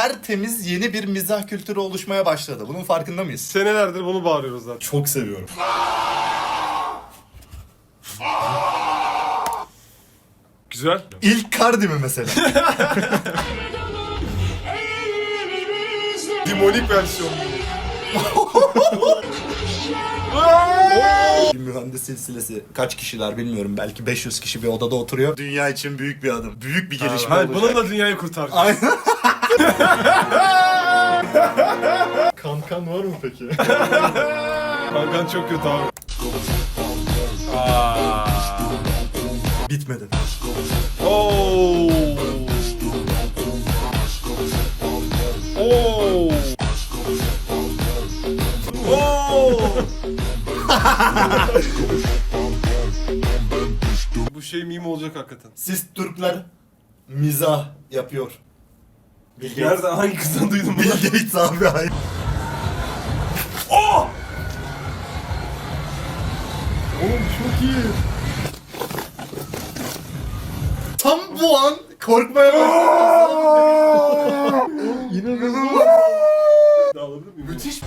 tertemiz yeni bir mizah kültürü oluşmaya başladı. Bunun farkında mıyız? Senelerdir bunu bağırıyoruz zaten. Çok seviyorum. Güzel. İlk Cardi mi mesela? Dimonik versiyon. bir mühendis silsilesi kaç kişiler bilmiyorum. Belki 500 kişi bir odada oturuyor. Dünya için büyük bir adım. Büyük bir gelişme Hayır, olacak. bununla dünyayı kurtaracağız. Aynen. Kankan var mı peki? Kankan çok kötü abi. Aa. Bitmedi. Oo. Oo. Oo. Bu şey meme olacak hakikaten. Siz Türkler mizah yapıyor. Bill Gates. Nerede hangi kızdan duydun bunu? Bill Gates abi hayır. Oğlum çok iyi. Tam bu an korkmaya başladım. İnanılmaz. Müthiş.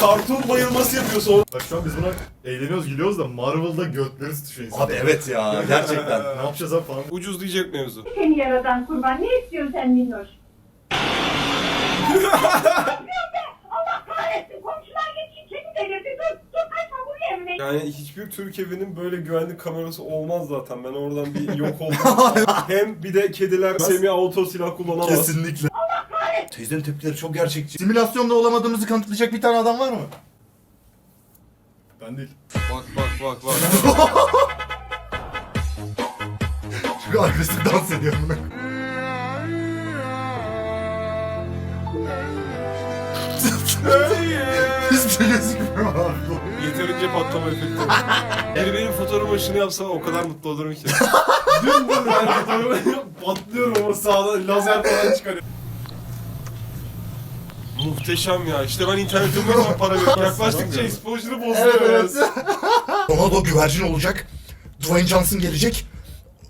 Karton bayılması yapıyor sonra. Bak şu an biz buna eğleniyoruz gülüyoruz da Marvel'da götleri tutuşuyor insan. Abi evet ya gerçekten. Ne yapacağız abi falan. Ucuz diyecek mevzu. Seni yaradan kurban ne istiyorsun sen minnoş? Allah kahretsin komşular geçin kedi delirdi dur dur kaçma bu evine. Yani hiçbir Türk evinin böyle güvenlik kamerası olmaz zaten. Ben oradan bir yok oldum. Hem bir de kediler semi auto silah kullanamaz. Kesinlikle. Teyzenin tepkileri çok gerçekçi. Simülasyonda olamadığımızı kanıtlayacak bir tane adam var mı? Ben değil. Bak bak bak bak. Çünkü agresif dans ediyor bunu. Hiçbir şey gözükmüyor abi. Yeterince patlama efekti. Biri benim fotoğraf başını yapsa o kadar mutlu olurum ki. Dün dün ben fotoğrafı patlıyorum ama sağdan lazer falan çıkarıyor. Muhteşem ya. İşte ben internetimde zaman para veriyorum. Yaklaştıkça exposure'ı bozuyor. Ronaldo güvercin olacak. Dwayne Johnson gelecek.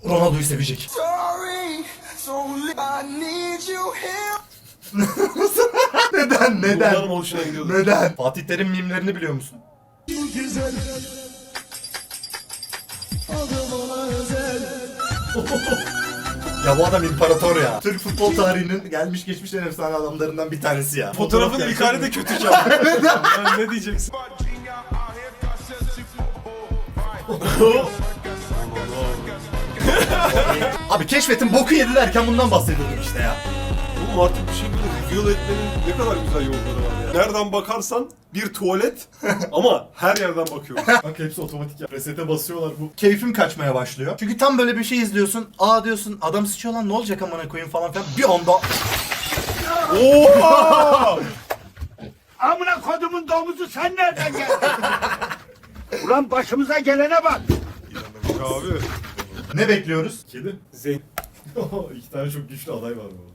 Ronaldo'yu sevecek. sorry. So I need you here. Neden? Neden? Bunların hoşuna gidiyordu. Neden? Fatih Terim mimlerini biliyor musun? ya bu adam imparator ya. Türk futbol tarihinin gelmiş geçmiş en efsane adamlarından bir tanesi ya. Fotoğrafın ilk hali de kötü abi. Yani ne diyeceksin? Abi keşfetin boku yedi derken bundan bahsediyordum işte ya. Oğlum artık bir şekilde reveal etmenin ne kadar güzel yolları var ya. Nereden bakarsan bir tuvalet ama her yerden bakıyor. Bak hepsi otomatik ya. Resete basıyorlar bu. Keyfim kaçmaya başlıyor. Çünkü tam böyle bir şey izliyorsun. Aa diyorsun adam sıçıyor lan ne olacak amına koyayım falan filan. Bir anda Oha! Amına kodumun domuzu sen nereden geldin? Ulan başımıza gelene bak. abi. ne bekliyoruz? Kedi. Zeyn. İki tane çok güçlü aday var bu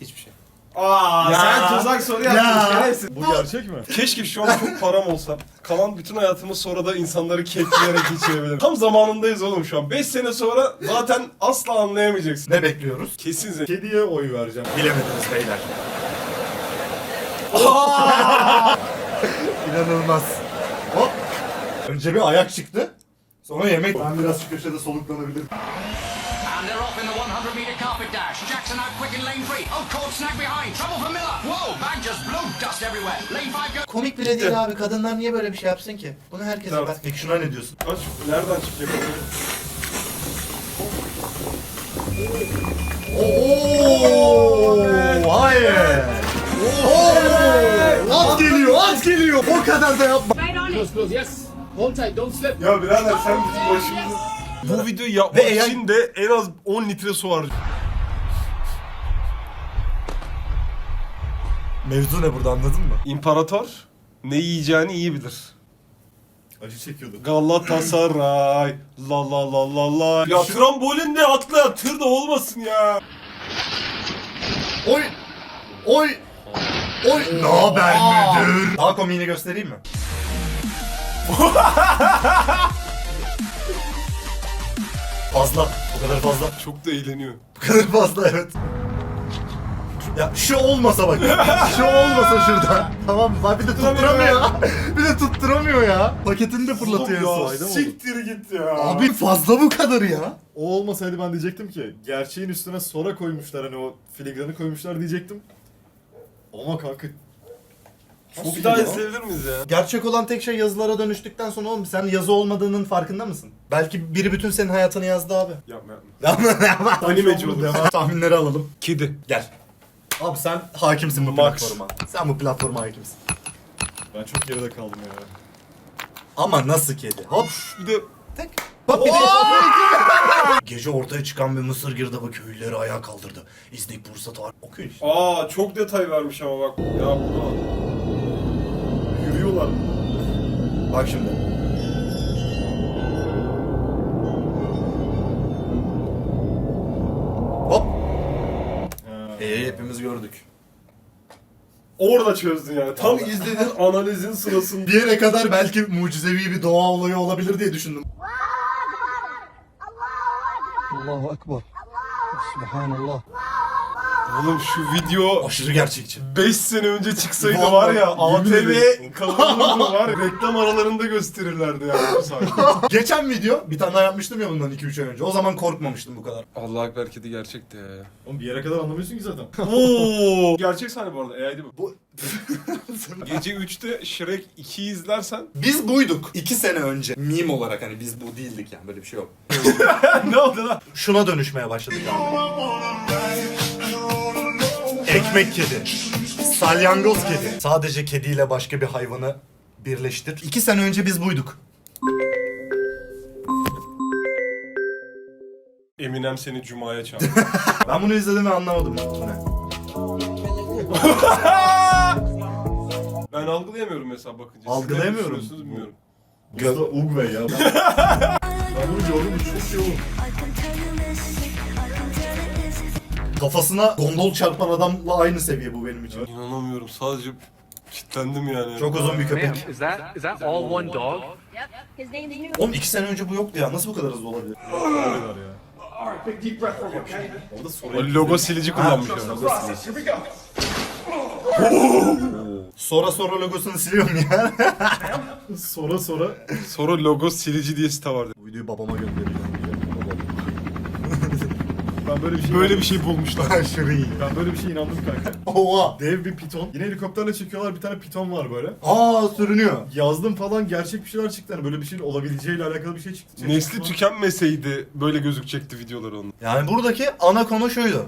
Hiçbir şey. Aa, Ya. sen tuzak soru Ya. yaptın. şerefsiz. Bu gerçek mi? Keşke şu an çok param olsa. Kalan bütün hayatımı sonra da insanları kekleyerek geçirebilirim. Tam zamanındayız oğlum şu an. 5 sene sonra zaten asla anlayamayacaksın. Ne bekliyoruz? Kesin Zeyn. Kediye oy vereceğim. Bilemediniz beyler. İnanılmaz. Hop. Önce bir ayak çıktı. Sonra yemek. Ben biraz şu köşede soluklanabilirim. And they're off in the 100 meter carpet dash. Three. Oh, caught snag behind. Trouble for Miller. Whoa, bag just blew dust everywhere. Lane five goes. Komik bile değil abi. Kadınlar niye böyle bir şey yapsın ki? Bunu herkes Evet. yapar. Peki şuna ne diyorsun? Kaç? Nereden çıkacak o? Oo, hayır. Oo, at geliyor, at geliyor. O kadar da yapma. Right on it. Ya birader sen bizim başımızı... Bu videoyu yapmak Ve eğer- için de en az 10 litre su harcıyor. Mevzu ne burada anladın mı? İmparator ne yiyeceğini iyi bilir. Acı çekiyordu. Galatasaray la la la la la. Ya trambolin de atla tır da olmasın ya. Oy. Oy. Oy. Ne haber müdür? Daha komiğini göstereyim mi? Fazla. O kadar fazla. Çok da eğleniyor. Bu kadar fazla evet. Ya şu olmasa bak. şu olmasa şurada. Tamam mı? Bak bir de tutturamıyor. bir de tutturamıyor ya. Paketini de fırlatıyor. Oğlum ya. Siktir git ya. Abi fazla bu kadar ya. O olmasaydı ben diyecektim ki gerçeğin üstüne sonra koymuşlar hani o filigranı koymuşlar diyecektim. Ama kanka bir daha izleyebilir miyiz ya? Gerçek olan tek şey yazılara dönüştükten sonra oğlum sen yazı olmadığının farkında mısın? Belki biri bütün senin hayatını yazdı abi. Yapma yapma. Animeci olur. Tahminleri alalım. Kedi. Gel. Abi sen hakimsin bu Max. platforma. Sen bu platforma hakimsin. ben çok geride kaldım ya. Ama nasıl kedi? Hop. Bir de Tek. Hop bir de. Gece ortaya çıkan bir Mısır girdabı köylüleri ayağa kaldırdı. İznik Bursa tarih. Okuyun işte. Aa çok detay vermiş ama bak. Ya bu Yürüyorlar. Bak şimdi. Ee, hepimiz gördük. Orada çözdün yani. Tam izlediğin analizin sırasında. Bir yere kadar belki mucizevi bir doğa olayı olabilir diye düşündüm. Allahu Ekber. Subhanallah. Oğlum şu video Aşırı gerçekçi. 5 sene önce çıksaydı Vallahi, var ya yemin ederim. ATV kanalında var ya, reklam aralarında gösterirlerdi yani bu sahne. Geçen video bir tane daha yapmıştım ya bundan 2-3 ay önce. O zaman korkmamıştım bu kadar. Allah ekber kedi gerçekti ya. Oğlum bir yere kadar anlamıyorsun ki zaten. Oo. Gerçek sahne bu arada AI'di bu. Bu Gece 3'te Shrek 2'yi izlersen Biz buyduk. 2 sene önce. Meme olarak hani biz bu değildik yani böyle bir şey yok. ne oldu lan? Şuna dönüşmeye başladık abi. Ekmek kedi. Salyangoz kedi. Sadece kediyle başka bir hayvanı birleştir. 2 sene önce biz buyduk. Eminem seni Cuma'ya çağırdı. Ben bunu izledim ve anlamadım. Bu ne? ben algılayamıyorum mesela bakınca. Siz ne Algılayamıyorum. düşünüyorsunuz bilmiyorum. Usta Ugve ya. ben bunu gördüm çok şey oğlum. Kafasına gondol çarpan adamla aynı seviye bu benim için. İnanamıyorum sadece kitlendim yani. Çok uzun bir köpek. Is that is that all one dog? Yep. His name's New. Oğlum 2 sene önce bu yoktu ya. Nasıl bu kadar hızlı olabilir? Orada soru O logo silici kullanmış yani. Sonra sonra logosunu siliyorum ya. Sonra sonra Sonra logo silici diye site vardı. bu videoyu babama göndereceğim. Ben böyle bir şey Böyle bir şey bulmuşlar. Aşırı iyi. Ben böyle bir şey inandım kanka. Oha. Dev bir piton. Yine helikopterle çekiyorlar bir tane piton var böyle. Aa sürünüyor. Yazdım falan gerçek bir şeyler çıktı. Hani böyle bir şeyin olabileceğiyle alakalı bir şey çıktı. Nesli tükenmeseydi böyle gözükecekti videolar onun. Yani buradaki ana konu şuydu.